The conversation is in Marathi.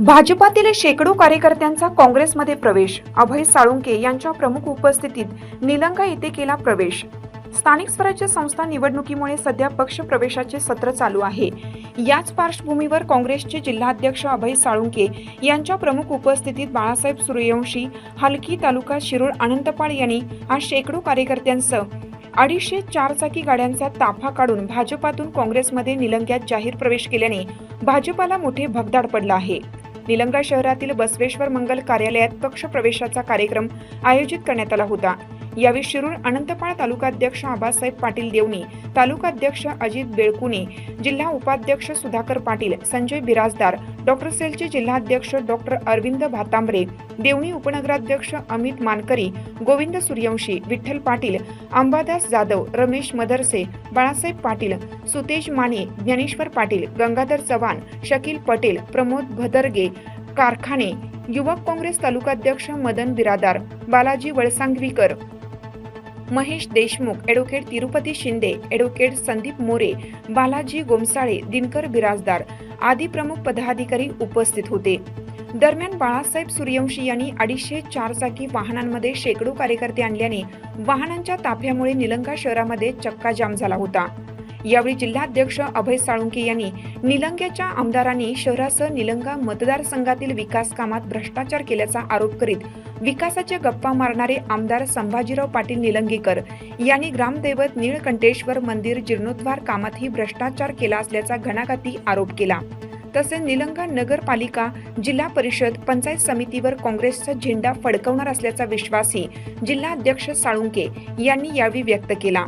भाजपातील शेकडो कार्यकर्त्यांचा काँग्रेसमध्ये प्रवेश. अभय साळुंके यांच्या प्रमुख उपस्थितीत निलंगा येथे केला प्रवेश. स्थानिक स्वराज्य संस्था निवडणुकीमुळे सध्या पक्ष प्रवेशाचे सत्र चालू आहे. याच पार्श्वभूमीवर काँग्रेसचे जिल्हाध्यक्ष अभय साळुंके यांच्या प्रमुख उपस्थितीत बाळासाहेब सूर्यवंशी हलकी तालुका शिरूळ अनंतपाळ यांनी आज शेकडो कार्यकर्त्यांसह अडीचशे चारचाकी गाड्यांचा ताफा काढून भाजपातून काँग्रेसमध्ये निलंग्यात जाहीर प्रवेश केल्याने भाजपाला मोठे भगदाड पडलं आहे. निलंगा शहरातील बसवेश्वर मंगल कार्यालयात पक्ष प्रवेशाचा कार्यक्रम आयोजित करण्यात आला होता. यावेळी शिरूर अनंतपाळ तालुकाध्यक्ष आबासाहेब पाटील देवणी तालुकाध्यक्ष अजित बेळकुणे जिल्हा उपाध्यक्ष सुधाकर पाटील संजय बिराजदार डॉक्टर सेलचे जिल्हाध्यक्ष डॉक्टर अरविंद भातांबरे देवणी उपनगराध्यक्ष अमित मानकरी गोविंद सूर्यवंशी विठ्ठल पाटील अंबादास जाधव रमेश मदरसे बाळासाहेब पाटील सुतेज माने ज्ञानेश्वर पाटील गंगाधर चव्हाण शकील पटेल प्रमोद भदरगे कारखाने युवक काँग्रेस तालुकाध्यक्ष मदन बिरादार बालाजी वळसांगवीकर महेश देशमुख ॲडव्होकेट तिरुपती शिंदे ॲडव्होकेट संदीप मोरे बालाजी गोमसाळे दिनकर बिराजदार आदी प्रमुख पदाधिकारी उपस्थित होते. दरम्यान बाळासाहेब सूर्यवंशी यांनी अडीचशे चारचाकी वाहनांमध्ये शेकडो कार्यकर्ते आणल्याने वाहनांच्या ताफ्यामुळे निलंगा शहरामध्ये चक्काजाम झाला होता. यावेळी जिल्हाध्यक्ष अभय साळुंके यांनी निलंग्याच्या आमदारांनी शहरासह निलंगा मतदारसंघातील विकास कामात भ्रष्टाचार केल्याचा आरोप करीत विकासाच्या गप्पा मारणारे आमदार संभाजीराव पाटील निलंगेकर यांनी ग्रामदैवत निळकंठेश्वर मंदिर जीर्णोद्धार कामातही भ्रष्टाचार केला असल्याचा घणाघाती आरोप केला. तसेच निलंगा नगरपालिका जिल्हा परिषद पंचायत समितीवर काँग्रेसचा झेंडा फडकवणार असल्याचा विश्वासही जिल्हाध्यक्ष साळुंके यांनी यावेळी व्यक्त केला.